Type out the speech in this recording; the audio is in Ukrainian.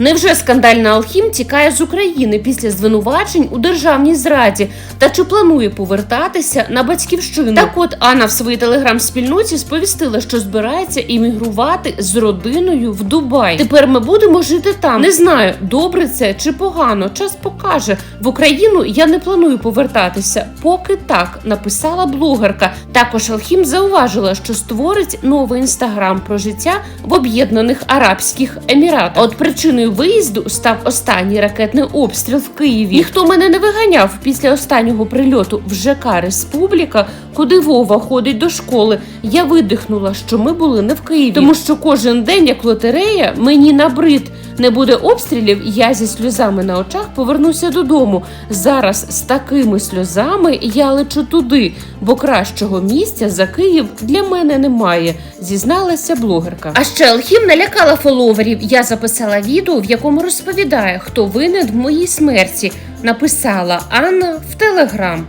Невже скандальна Алхім тікає з України після звинувачень у державній зраді? Та чи планує повертатися на батьківщину? Так от Анна в своїй телеграм-спільноті сповістила, що збирається іммігрувати з родиною в Дубай. Тепер ми будемо жити там. Не знаю, добре це чи погано. Час покаже. В Україну я не планую повертатися. Поки так написала блогерка. Також Алхім зауважила, що створить новий інстаграм про життя в Об'єднаних Арабських Еміратах. От причиною виїзду став останній ракетний обстріл в Києві. Ніхто мене не виганяв після останнього прильоту в ЖК Республіка, куди Вова ходить до школи. Я видихнула, що ми були не в Києві, тому що кожен день, як лотерея, мені набрид. Не буде обстрілів, я зі сльозами на очах повернуся додому. Зараз з такими сльозами я лечу туди, бо кращого місця за Київ для мене немає, зізналася блогерка. А ще Алхім налякала фоловерів. Я записала відео, в якому розповідає, хто винен в моїй смерті. Написала Анна в телеграм.